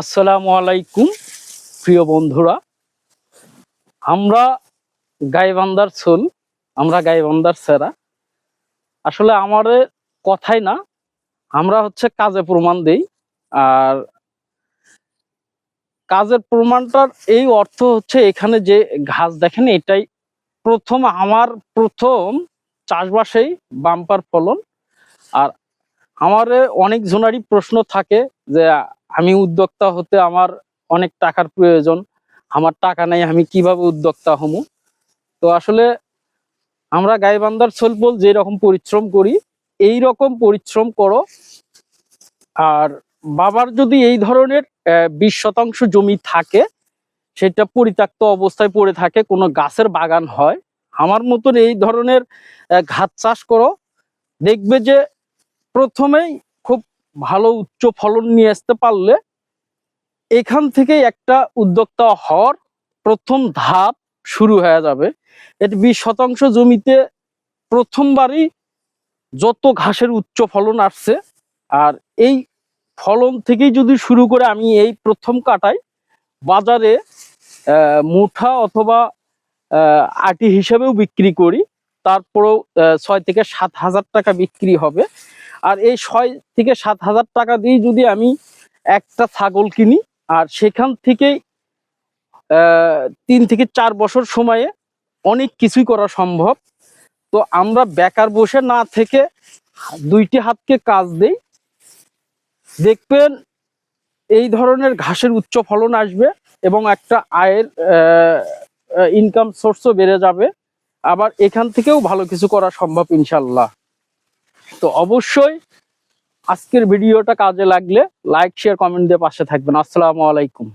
আসসালামু আলাইকুম, প্রিয় বন্ধুরা। আমরা গাইবান্দার চুল, আমরা গাইবান্দার সেরা। আসলে আমার কথাই না, আমরা হচ্ছে কাজে প্রমাণ দেই। আর কাজের প্রমাণটার এই অর্থ হচ্ছে এখানে যে ঘাস, দেখেন এটাই প্রথম, আমার প্রথম চাষবাসেই বাম্পার ফলন। আর আমার অনেক জনারই প্রশ্ন থাকে যে আমি উদ্যোক্তা হতে আমার অনেক টাকার প্রয়োজন। আমার টাকা নেই, আমি কীভাবে উদ্যোক্তা হমু? তো আসলে আমরা গাইবান্ধার সোলপল যে রকম পরিশ্রম করি এই রকম পরিশ্রম করো। আর বাবার যদি এই ধরনের বিশ শতাংশ জমি থাকে, সেটা পরিত্যক্ত অবস্থায় পড়ে থাকে, কোনো গাছের বাগান হয়, আমার মতন এই ধরনের ঘাস চাষ করো। দেখবে যে প্রথমেই ভালো উচ্চ ফলন নিয়ে আসতে পারলে এখান থেকেই একটা উদ্যোক্তা হওয়ার প্রথম ধাপ শুরু হয়ে যাবে। এটি বিশ শতাংশ জমিতে প্রথমবারই যত ঘাসের উচ্চ ফলন আসছে, আর এই ফলন থেকেই যদি শুরু করে আমি এই প্রথম কাটাই, বাজারে মুঠা অথবা আটি হিসাবেও বিক্রি করি। তারপরেও ছয় থেকে সাত হাজার টাকা বিক্রি হবে। আর এই ছয় থেকে সাত হাজার টাকা দিয়ে যদি আমি একটা ছাগল কিনি, আর সেখান থেকেই তিন থেকে চার বছর সময়ে অনেক কিছুই করা সম্ভব। তো আমরা বেকার বসে না থেকে দুইটি হাতকে কাজ দেই। দেখবেন এই ধরনের ঘাসের উচ্চ ফলন আসবে এবং একটা আয়ের ইনকাম সোর্সও বেড়ে যাবে। আবার এখান থেকেও ভালো কিছু করা সম্ভব, ইনশাল্লাহ। তো অবশ্যই আজকের ভিডিওটা কাজে লাগলে লাইক শেয়ার কমেন্ট দিয়ে পাশে থাকবেন। আসসালামু আলাইকুম।